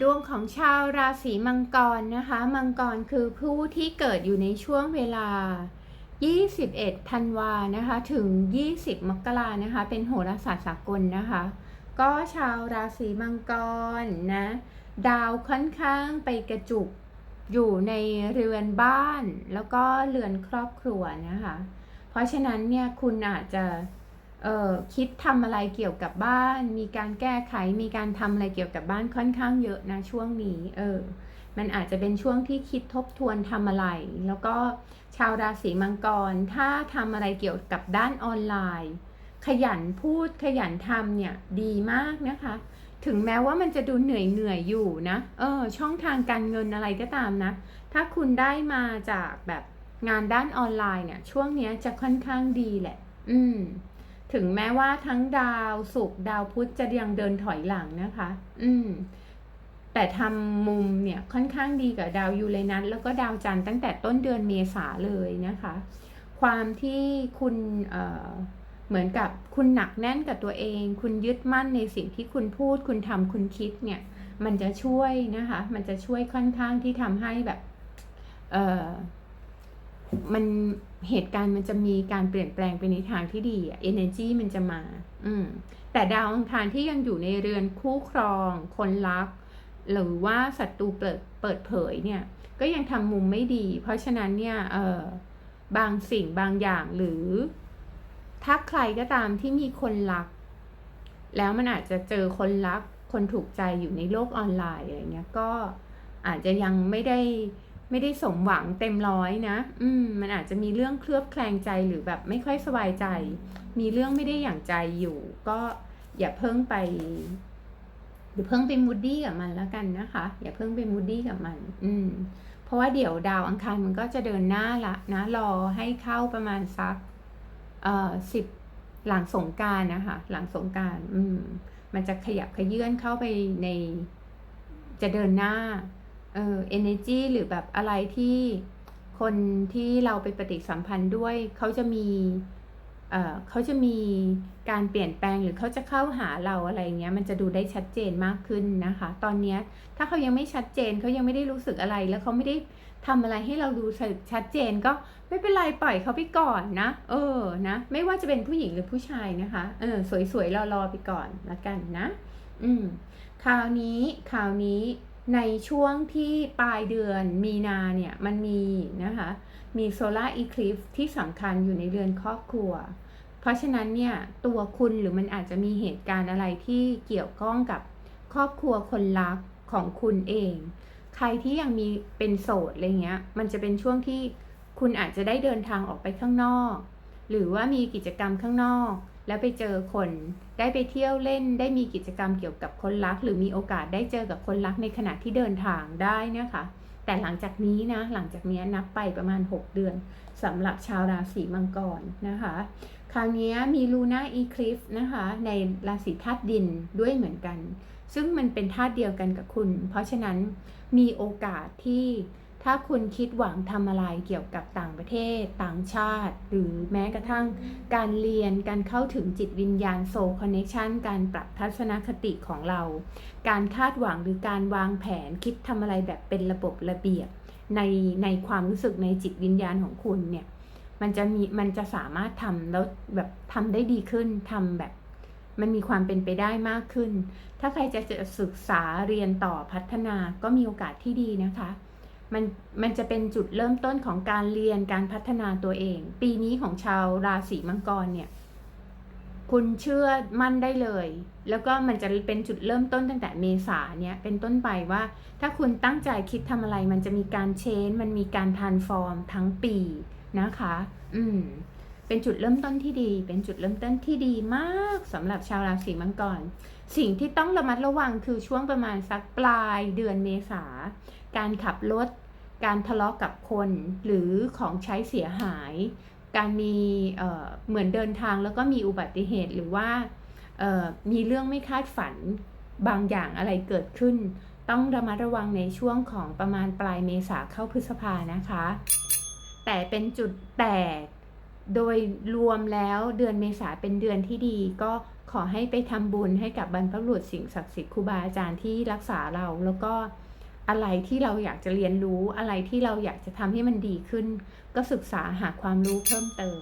ดวงของชาวราศีมังกรนะคะ มังกรคือผู้ที่เกิดอยู่ในช่วงเวลา 21 ธันวานะคะ ถึง 20 มกรานะคะ เป็นโหราศาสตร์สากลนะคะ ก็ชาวราศีมังกรนะ ดาวค่อนข้างไปกระจุกอยู่ในเรือนบ้าน แล้วก็เรือนครอบครัวนะคะ เพราะฉะนั้นเนี่ยคุณอาจจะ คิดทำอะไรเกี่ยวกับบ้าน มีการแก้ไข มีการทำอะไรเกี่ยวกับบ้านค่อนข้างเยอะนะช่วงนี้ เออ มันอาจจะเป็นช่วงที่คิดทบทวนทำอะไร แล้วก็ชาวราศีมังกร ถ้าทำอะไรเกี่ยวกับด้านออนไลน์ ขยันพูดขยันทำเนี่ยดีมากนะคะ ถึงแม้ว่ามันจะดูเหนื่อยเหนื่อยอยู่นะ เออ ช่องทางการเงินอะไรก็ตามนะ ถ้าคุณได้มาจากแบบงานด้านออนไลน์เนี่ย ช่วงนี้จะค่อนข้างดีแหละ อืม ถึงแม้ว่าทั้งดาวศุกร์ดาวพุธจะยังเดินถอยหลังนะคะ อืม แต่ทำมุมเนี่ยค่อนข้างดีกับดาวยูเรนัสแล้วก็ดาวจันทร์ตั้งแต่ต้นเดือนเมษาเลยนะคะ ความที่คุณเอ่อเหมือนกับคุณหนักแน่นกับตัวเอง คุณยึดมั่นในสิ่งที่คุณพูด คุณทำคุณคิดเนี่ย มันจะช่วยนะคะ มันจะช่วยค่อนข้างที่ทำให้แบบเออ มันเหตุการณ์มันจะมีการเปลี่ยนแปลงไปในทางที่ดีอะ energy มันจะมา อืม แต่ดาวอังคารที่ยังอยู่ในเรือนคู่ครอง คนรัก หรือว่าศัตรูเปิดเปิดเผยเนี่ย ก็ยังทำมุมไม่ดี เพราะฉะนั้นเนี่ย เออบางสิ่งบางอย่างหรือ ถ้าใครก็ตามที่มีคนรัก แล้วมันอาจจะเจอคนรัก คนถูกใจอยู่ในโลกออนไลน์อะไรเงี้ย ก็อาจจะยังไม่ได้ ไม่ได้สมหวังเต็มร้อยนะ อืม มันอาจจะมีเรื่องเคลือบแคลงใจหรือแบบไม่ค่อยสบายใจ มีเรื่องไม่ได้อย่างใจอยู่ ก็อย่าเพิ่งไปอย่าเพิ่งไปมูดดี้กับมันแล้วกันนะคะ อย่าเพิ่งไปมูดดี้กับมัน อืม เพราะว่าเดี๋ยวดาวอังคารมันก็จะเดินหน้าละนะรอให้เข้าประมาณสัก เอ่อสิบหลังสงการนะคะ หลังสงการอืม มันจะขยับขยื่นเข้าไปในจะเดินหน้า เอ่อ energy หรือแบบอะไรที่คนที่เราไปปฏิสัมพันธ์ด้วยเขาจะมีเอ่อเขาจะมีการเปลี่ยนแปลงหรือเขาจะเข้าหาเราอะไรเงี้ยมันจะดูได้ชัดเจนมากขึ้นนะคะ ตอนเนี้ยถ้าเขายังไม่ชัดเจนเขายังไม่ได้รู้สึกอะไร แล้วเขาไม่ได้ทำอะไรให้เราดูชัดเจนก็ไม่เป็นไรปล่อยเขาไปก่อนนะ เออนะ ไม่ว่าจะเป็นผู้หญิงหรือผู้ชายนะคะเออสวยๆรอๆไปก่อนละกันนะ อืมคราวนี้คราวนี้ ในช่วงที่ปลายเดือนมีนาเนี่ยมันมีนะคะ มีโซลาร์อีคลิฟที่สำคัญอยู่ในเรือนครอบครัว เพราะฉะนั้นเนี่ยตัวคุณหรือมันอาจจะมีเหตุการณ์อะไรที่เกี่ยวข้องกับครอบครัวคนรักของคุณเอง ใครที่ยังมีเป็นโสดอะไรเงี้ย มันจะเป็นช่วงที่คุณอาจจะได้เดินทางออกไปข้างนอก หรือว่ามีกิจกรรมข้างนอก แล้วไปเจอคนได้ไปเที่ยวเล่นได้มีกิจกรรมเกี่ยวกับคนรัก หรือมีโอกาสได้เจอกับคนรักในขณะที่เดินทางได้นะคะ แต่หลังจากนี้นะหลังจากนี้นับไปประมาณ 6 เดือนสำหรับชาวราศีมังกรนะคะ คราวนี้มีลูน่าอีคลิฟนะคะ ในราศีธาตุดินด้วยเหมือนกัน ซึ่งมันเป็นธาตุเดียวกันกับคุณ เพราะฉะนั้นมีโอกาสที่ ถ้าคุณคิดหวังทำอะไรเกี่ยวกับต่างประเทศ ต่างชาติ หรือแม้กระทั่งการเรียนการเข้าถึงจิตวิญญาณโซลคอนเน t ชันการปรับทัศนคติของเรา การคาดหวังหรือการวางแผนคิดทำอะไรแบบเป็นระบบระเบียบ ในในความรู้สึกในจิตวิญญาณของคุณเนี่ยมันจะมีมันจะสามารถทำแล้วแบบทำได้ดีขึ้นทำแบบมันมีความเป็นไปได้มากขึ้น ถ้าใครจะจะศึกษาเรียนต่อพัฒนาก็มีโอกาสที่ดีนะคะ มันมันจะเป็นจุดเริ่มต้นของการเรียนการพัฒนาตัวเอง ปีนี้ของชาวราศีมังกรเนี่ย คุณเชื่อมั่นได้เลย แล้วก็มันจะเป็นจุดเริ่มต้นตั้งแต่เมษาเนี่ยเป็นต้นไปว่า ถ้าคุณตั้งใจคิดทำอะไร มันจะมีการเชนมันมีการทานฟอร์มทั้งปีนะคะ อืม เป็นจุดเริ่มต้นที่ดี เป็นจุดเริ่มต้นที่ดีมากสำหรับชาวราศีมังกร สิ่งที่ต้องระมัดระวังคือช่วงประมาณสักปลายเดือนเมษา การขับรถ การทะเลาะกับคน หรือของใช้เสียหาย การมีเเหมือนเดินทางแล้วก็มีอุบัติเหตุหรือว่ามีเรื่องไม่คาดฝันบางอย่างอะไรเกิดขึ้น ต้องระมัดระวังในช่วงของประมาณปลายเมษาเข้าพฤษภานะคะ แต่เป็นจุดแตก โดยรวมแล้วเดือนเมษาเป็นเดือนที่ดี ก็ขอให้ไปทำบุญให้กับบรรพบุรุษสิ่งศักดิ์สิทธิ์ครูบาอาจารย์ที่รักษาเรา แล้วก็อะไรที่เราอยากจะเรียนรู้อะไรที่เราอยากจะทำให้มันดีขึ้น ก็ศึกษาหาความรู้เพิ่มเติม